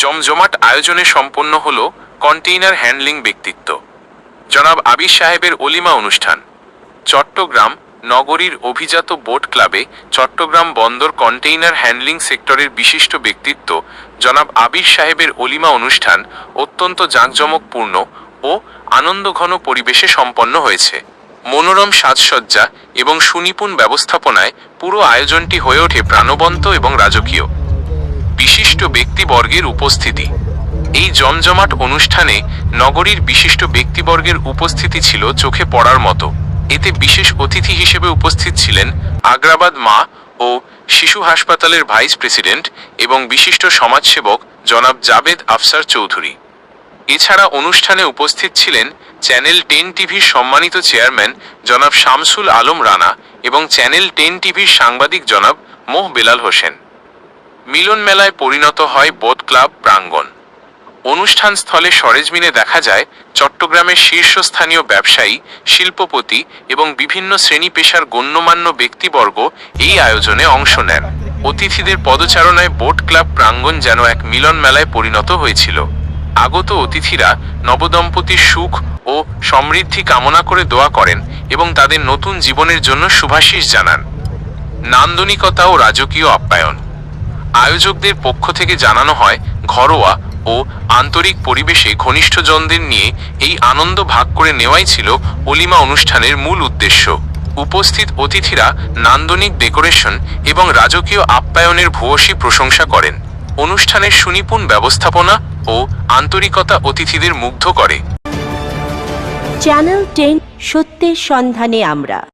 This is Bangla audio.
জমজমাট আয়োজনে সম্পন্ন হল কন্টেইনার হ্যান্ডলিং ব্যক্তিত্ব। জনাব আবির সাহেবের অলিমা অনুষ্ঠান। চট্টগ্রাম নগরীর অভিজাত বোট ক্লাবে চট্টগ্রাম বন্দর কন্টেইনার হ্যান্ডলিং সেক্টরের বিশিষ্ট ব্যক্তিত্ব জনাব আবির সাহেবের অলিমা অনুষ্ঠান অত্যন্ত জাঁকজমকপূর্ণ ও আনন্দঘন পরিবেশে সম্পন্ন হয়েছে। মনোরম সাজসজ্জা এবং সুনিপুণ ব্যবস্থাপনায় পুরো আয়োজনটি হয়ে ওঠে প্রাণবন্ত এবং রাজকীয়। বিশিষ্ট ব্যক্তিবর্গের উপস্থিতি। এই জমজমাট অনুষ্ঠানে নগরীর বিশিষ্ট ব্যক্তিবর্গের উপস্থিতি ছিল চোখে পড়ার মতো। এতে বিশেষ অতিথি হিসেবে উপস্থিত ছিলেন আগ্রাবাদ মা ও শিশু হাসপাতালের ভাইস প্রেসিডেন্ট এবং বিশিষ্ট সমাজসেবক জনাব জাবেদ আফসার চৌধুরী। এছাড়া অনুষ্ঠানে উপস্থিত ছিলেন চ্যানেল টেন টিভির সম্মানিত চেয়ারম্যান জনাব শামসুল আলম রানা এবং চ্যানেল টেন টিভির সাংবাদিক জনাব মোহ বেলাল হোসেন। মিলন মেলায় পরিণত হয় বোট ক্লাব প্রাঙ্গণ। অনুষ্ঠান স্থলে সরেজমিনে দেখা যায় চট্টগ্রামের শীর্ষস্থানীয় ব্যবসায়ী, শিল্পপতি এবং বিভিন্ন শ্রেণি পেশার গণ্যমান্য ব্যক্তিবর্গ এই আয়োজনে অংশ নেন। অতিথিদের পদচারণায় বোট ক্লাব প্রাঙ্গণ যেন এক মিলন মেলায় পরিণত হয়েছিল। আগত অতিথিরা নবদম্পতির সুখ ও সমৃদ্ধি কামনা করে দোয়া করেন এবং তাদের নতুন জীবনের জন্য শুভাশিস জানান। নান্দনিকতা ও রাজকীয় আপ্যায়ন। আয়োজকদের পক্ষ থেকে জানানো হয়, ঘরোয়া ও আন্তরিক পরিবেশে ঘনিষ্ঠজনদের নিয়ে এই আনন্দ ভাগ করে নেওয়াই ছিল অলিমা অনুষ্ঠানের মূল উদ্দেশ্য। উপস্থিত অতিথিরা নান্দনিক ডেকোরেশন এবং রাজকীয় আপ্যায়নের ভূয়সী প্রশংসা করেন। অনুষ্ঠানের সুনিপুণ ব্যবস্থাপনা ও আন্তরিকতা অতিথিদের মুগ্ধ করে। চ্যানেল টেন সত্যের সন্ধানে আমরা।